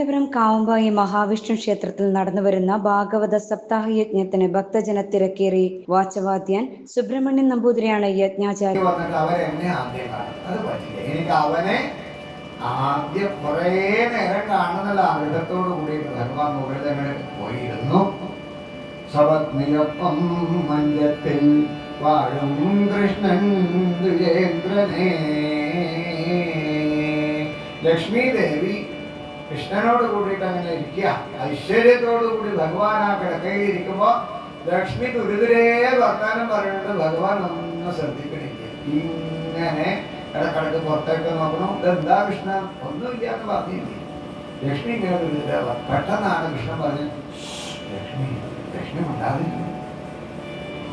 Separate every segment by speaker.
Speaker 1: ശ്രീകണ്ഠപുരം കാവമ്പായി മഹാവിഷ്ണു ക്ഷേത്രത്തിൽ നടന്നുവരുന്ന ഭാഗവത സപ്താഹ യജ്ഞത്തിന് ഭക്തജന തിരക്കേറി. വാചവാദ്യൻ സുബ്രഹ്മണ്യൻ നമ്പൂതിരിയാണ് യജ്ഞാചാര്യ
Speaker 2: എനിക്ക് അവനെ ആദ്യം കുറേ നേരം കാണുന്നുള്ള ആഗ്രഹത്തോട് കൂടിയിട്ട് ഭഗവാൻ മുകളിൽ തന്നെ പോയിരുന്നു. സപത്നിയൊപ്പം മഞ്ചത്തിൽ വാഴും കൃഷ്ണൻ ദ്വിജേന്ദ്രനേ. ലക്ഷ്മി ദേവി കൃഷ്ണനോട് കൂടിയിട്ട് അങ്ങനെ ഇരിക്കുക. ഐശ്വര്യത്തോടു കൂടി ഭഗവാൻ ആ കിടക്കയിൽ ഇരിക്കുമ്പോൾ ലക്ഷ്മി ദുരിതരേ വർത്താനം പറയുന്നത് ഭഗവാൻ ഒന്നും ശ്രദ്ധിക്കണില്ല. ഇങ്ങനെ ഇടക്കിടക്ക് പുറത്തേക്ക് നോക്കണം. ഇതെന്താ കൃഷ്ണ? ഒന്നുമില്ല എന്ന് പറഞ്ഞില്ലേ? ലക്ഷ്മി ഇങ്ങനെ ദുരിതര പെട്ടെന്നാണ് കൃഷ്ണൻ പറഞ്ഞത് ലക്ഷ്മി ലക്ഷ്മി ഉണ്ടാവില്ല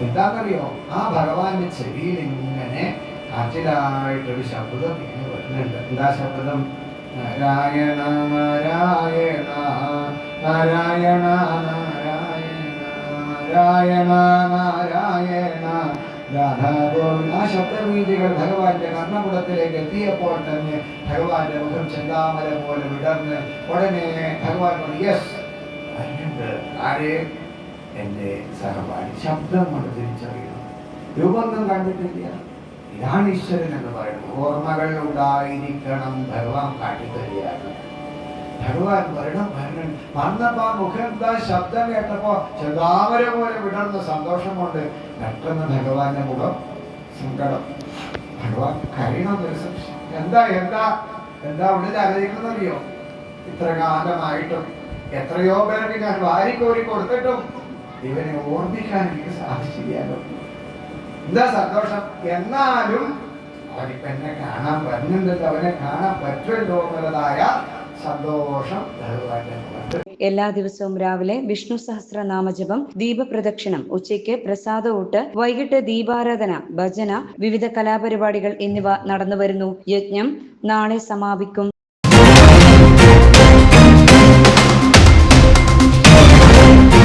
Speaker 2: എന്താണെന്നറിയോ ആ ഭഗവാന്റെ ചെവിയിൽ ഇങ്ങനെ കാറ്റിലായിട്ടൊരു ശബ്ദം ഇങ്ങനെ വരുന്നുണ്ട്. എന്താ ശബ്ദം? നാരായണ നാരായണ നാരായണ നാരായണ നാരായണ. രാധാഗോവിന്ദ ആ ശബ്ദവീതികൾ ഭഗവാന്റെ കർണകുടത്തിലേക്ക് എത്തിയപ്പോൾ തന്നെ ഭഗവാന്റെ മുഖം ചെന്താമര പോലെ വിടർന്ന് ഉടനെ ഭഗവാൻ യെസ് ആരെ? എന്റെ സഹപാഠി. ശബ്ദം കൊണ്ട് തിരിച്ചറിയണം രൂപം കണ്ടിട്ടില്ല. ഇതാണ് ഈശ്വരൻ എന്ന് പറയുന്നത് ഓർമ്മകൾ ഉണ്ടായിരിക്കണം ഭഗവാൻ കാട്ടിത്തരികയാണ്. ഭഗവാൻ വരണം ഭരണം വന്നപ്പോ മുഖം ശബ്ദം കേട്ടപ്പോ ചെന്താമര പോലെ വിടർന്ന സന്തോഷം കൊണ്ട് പെട്ടെന്ന് ഭഗവാന്റെ മുഖം സങ്കടം. ഭഗവാൻ കരയണം എന്താ എന്താ എന്താ ഉള്ളിൽ ആലോചിക്കുന്നറിയോ ഇത്ര കാലമായിട്ടും എത്രയോ പേർക്ക് ഞാൻ വാരിക്കോരി കൊടുത്തിട്ടും ഇവനെ ഓർമ്മിക്കാൻ എനിക്ക് സാധിച്ചില്ലല്ലോ എന്താ സന്തോഷം? എന്നാലും അവനിപ്പോ എന്നെ കാണാൻ വരുന്നുണ്ടല്ലോ. അവനെ കാണാൻ പറ്റുമല്ലോ എന്നുള്ളതായ സന്തോഷം
Speaker 1: എല്ലാ ദിവസവും രാവിലെ വിഷ്ണു സഹസ്രനാമജപം ദീപപ്രദക്ഷിണം ഉച്ചയ്ക്ക് പ്രസാദ ഊട്ട് വൈകിട്ട് ദീപാരാധന ഭജന വിവിധ കലാപരിപാടികൾ എന്നിവ നടന്നുവരുന്നു. യജ്ഞം നാളെ സമാപിക്കും.